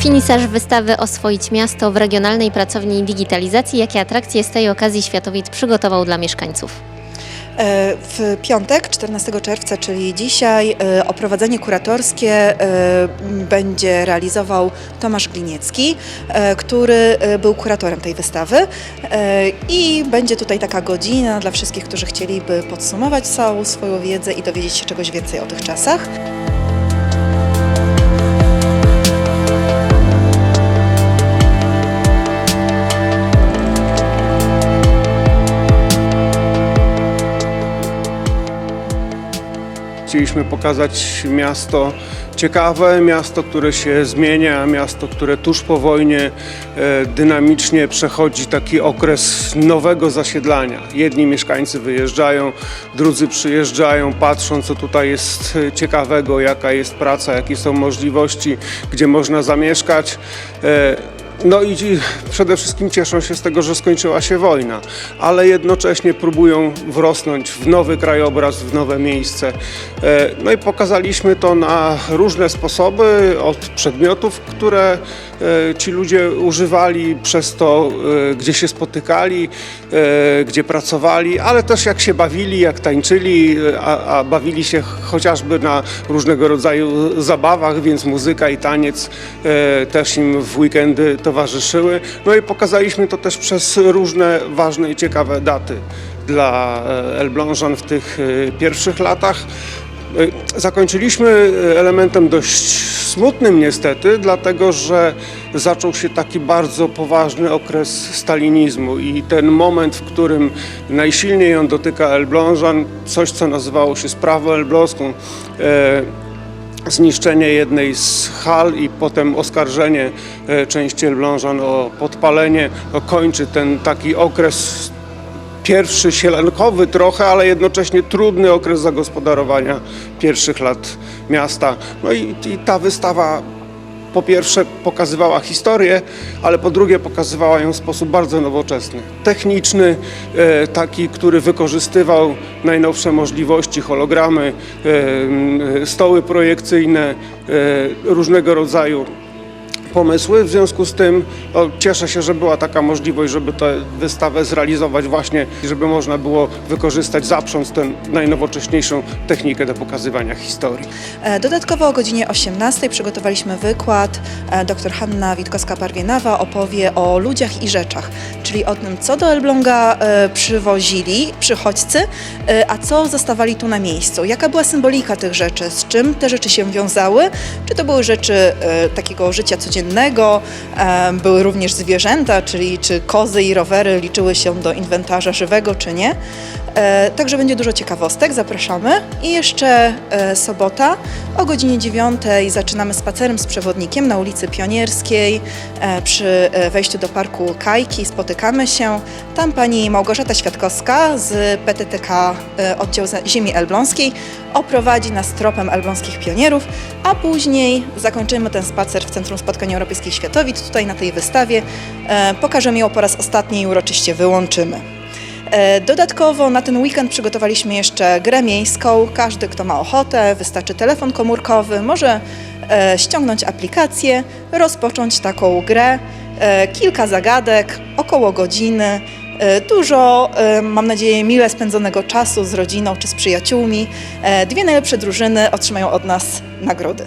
Finisaż wystawy Oswoić Miasto w Regionalnej Pracowni Digitalizacji. Jakie atrakcje z tej okazji Światowid przygotował dla mieszkańców? E, W piątek, 14 czerwca, czyli dzisiaj, e, oprowadzenie kuratorskie e, będzie realizował Tomasz Gliniecki, który był kuratorem tej wystawy. I będzie tutaj taka godzina dla wszystkich, którzy chcieliby podsumować całą swoją wiedzę i dowiedzieć się czegoś więcej o tych czasach. Chcieliśmy pokazać miasto ciekawe, miasto, które się zmienia, miasto, które tuż po wojnie e, dynamicznie przechodzi taki okres nowego zasiedlania. Jedni mieszkańcy wyjeżdżają, drudzy przyjeżdżają, patrzą co tutaj jest e, ciekawego, jaka jest praca, jakie są możliwości, gdzie można zamieszkać. No i przede wszystkim cieszą się z tego, że skończyła się wojna, ale jednocześnie próbują wrosnąć w nowy krajobraz, w nowe miejsce. E, No i pokazaliśmy to na różne sposoby, od przedmiotów, które ci ludzie używali, przez to, e, gdzie się spotykali, e, gdzie pracowali, ale też jak się bawili, jak tańczyli, e, a, a bawili się chociażby na różnego rodzaju zabawach, więc muzyka i taniec e, też im w weekendy towarzyszyły. No i pokazaliśmy to też przez różne ważne i ciekawe daty dla e, Elblążan w tych e, pierwszych latach. E, Zakończyliśmy elementem dość smutnym niestety, dlatego że zaczął się taki bardzo poważny okres stalinizmu i ten moment, w którym najsilniej on dotyka Elblążan, coś co nazywało się sprawą elbląską, e, zniszczenie jednej z hal i potem oskarżenie części Elblążan o podpalenie, no, kończy ten taki okres pierwszy sielankowy trochę, ale jednocześnie trudny okres zagospodarowania pierwszych lat miasta. No i, i ta wystawa po pierwsze pokazywała historię, ale po drugie pokazywała ją w sposób bardzo nowoczesny. Techniczny, e, taki, który wykorzystywał najnowsze możliwości, hologramy, e, stoły projekcyjne, e, różnego rodzaju pomysły. W związku z tym cieszę się, że była taka możliwość, żeby tę wystawę zrealizować właśnie, żeby można było wykorzystać, zaprząc tę najnowocześniejszą technikę do pokazywania historii. E, Dodatkowo o godzinie 18 przygotowaliśmy wykład. E, Dr Hanna Witkowska-Parwienawa opowie o ludziach i rzeczach, czyli o tym, co do Elbląga e, przywozili przychodźcy, e, a co zostawali tu na miejscu. Jaka była symbolika tych rzeczy, z czym te rzeczy się wiązały, czy to były rzeczy e, takiego życia codziennego, były również zwierzęta, czyli czy kozy i rowery liczyły się do inwentarza żywego, czy nie. Także będzie dużo ciekawostek, zapraszamy. I jeszcze sobota o godzinie 9 zaczynamy spacerem z przewodnikiem na ulicy Pionierskiej przy wejściu do parku Kajki. Spotykamy się. Tam pani Małgorzata Świadkowska z PTTK e, Oddział Ziemi Elbląskiej oprowadzi nas tropem elbląskich pionierów, a później zakończymy ten spacer w Centrum Spotkań Europejskich Światowid, tutaj na tej wystawie. E, Pokażemy ją po raz ostatni i uroczyście wyłączymy. E, Dodatkowo na ten weekend przygotowaliśmy jeszcze grę miejską. Każdy, kto ma ochotę, wystarczy telefon komórkowy, może ściągnąć aplikację, rozpocząć taką grę. E, kilka zagadek, około godziny. E, Dużo, e, mam nadzieję, mile spędzonego czasu z rodziną czy z przyjaciółmi. Dwie najlepsze drużyny otrzymają od nas nagrody.